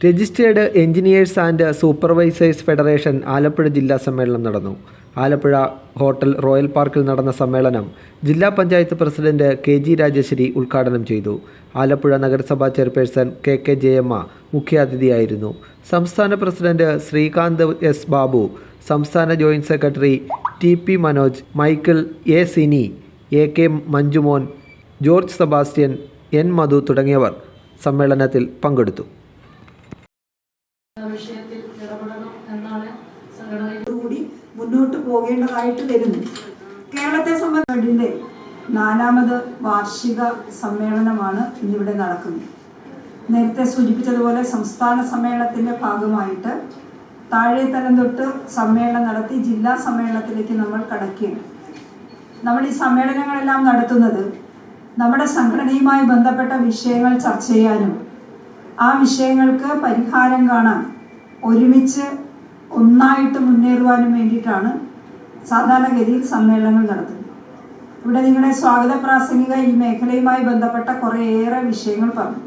Registered engineers and supervisors federation Alappuzha ജില്ലാ സമ്മേളനം നടന്നു. ആലപ്പുഴ ഹോട്ടൽ റോയൽ പാർക്കിൽ നടന്ന സമ്മേളനം ജില്ലാ panchayat president K G Rajasree ഉദ്ഘാടനം ചെയ്തു. ആലപ്പുഴ നഗരസഭാ ചെയർപേഴ്സൺ കെ കെ ജയമ്മ മുഖ്യാതിഥിയായിരുന്നു. സംസ്ഥാന പ്രസിഡന്റ് ശ്രീകാന്ത് എസ് ബാബു സംസ്ഥാന joint secretary T P Manoj Michael A Sini A K Manjumon George Sebastian N Madhu തുടങ്ങിയവർ സമ്മേളനത്തിൽ പങ്കെടുത്തു. വിഷയത്തിൽ ഇടപെടണം എന്നാണ് സംഘടനയോടുകൂടി മുന്നോട്ട് പോകേണ്ടതായിട്ട് വരുന്നു. കേരളത്തെ സംബന്ധിച്ചതിന്റെ നാലാമത് വാർഷിക സമ്മേളനമാണ് ഇന്നിവിടെ നടക്കുന്നത്. നേരത്തെ സൂചിപ്പിച്ചതുപോലെ സംസ്ഥാന സമ്മേളനത്തിന്റെ ഭാഗമായിട്ട് താഴെ തലം തൊട്ട് സമ്മേളനം നടത്തി ജില്ലാ സമ്മേളനത്തിലേക്ക് നമ്മൾ കടക്കുകയാണ്. നമ്മൾ ഈ സമ്മേളനങ്ങളെല്ലാം നടത്തുന്നത് നമ്മുടെ സംഘടനയുമായി ബന്ധപ്പെട്ട വിഷയങ്ങൾ ചർച്ച ചെയ്യാനും ആ വിഷയങ്ങൾക്ക് പരിഹാരം കാണാൻ ഒരുമിച്ച് ഒന്നായിട്ട് മുന്നേറുവാനും വേണ്ടിയിട്ടാണ് സാധാരണഗതിയിൽ സമ്മേളനങ്ങൾ നടത്തുന്നത്. ഇവിടെ നിങ്ങളുടെ സ്വാഗത പ്രാസംഗിക ഈ മേഖലയുമായി ബന്ധപ്പെട്ട കുറേയേറെ വിഷയങ്ങൾ പറഞ്ഞു.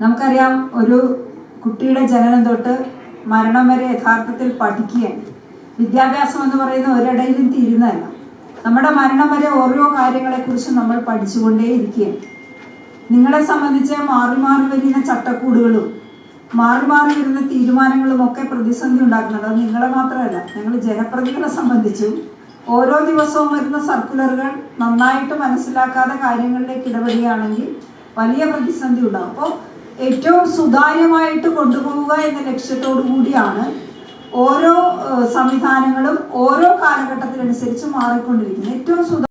നമുക്കറിയാം ഒരു കുട്ടിയുടെ ജനനം തൊട്ട് മരണം വരെ യഥാർത്ഥത്തിൽ പഠിക്കുകയാണ്. വിദ്യാഭ്യാസം എന്ന് പറയുന്ന ഒരിടയിലും തീരുന്നതല്ല. നമ്മുടെ മരണം വരെ ഓരോ കാര്യങ്ങളെക്കുറിച്ചും നമ്മൾ പഠിച്ചുകൊണ്ടേയിരിക്കുകയാണ്. നിങ്ങളെ സംബന്ധിച്ച് മാറി മാറി വരുന്ന ചട്ടക്കൂടുകളും മാറി മാറി വരുന്ന തീരുമാനങ്ങളും ഒക്കെ പ്രതിസന്ധി ഉണ്ടാക്കുന്നുണ്ട്. അത് നിങ്ങളെ മാത്രമല്ല ഞങ്ങൾ ജനപ്രതികളെ സംബന്ധിച്ചും ഓരോ ദിവസവും വരുന്ന സർക്കുലറുകൾ നന്നായിട്ട് മനസ്സിലാക്കാതെ കാര്യങ്ങളിലേക്ക് ഇടപെടുകയാണെങ്കിൽ വലിയ പ്രതിസന്ധി ഉണ്ടാകും അപ്പോൾ ഏറ്റവും സുതാര്യമായിട്ട് കൊണ്ടുപോവുക എന്ന ലക്ഷ്യത്തോടു കൂടിയാണ് ഓരോ സംവിധാനങ്ങളും ഓരോ കാലഘട്ടത്തിനനുസരിച്ച് മാറിക്കൊണ്ടിരിക്കുന്നത്. ഏറ്റവും സുതാ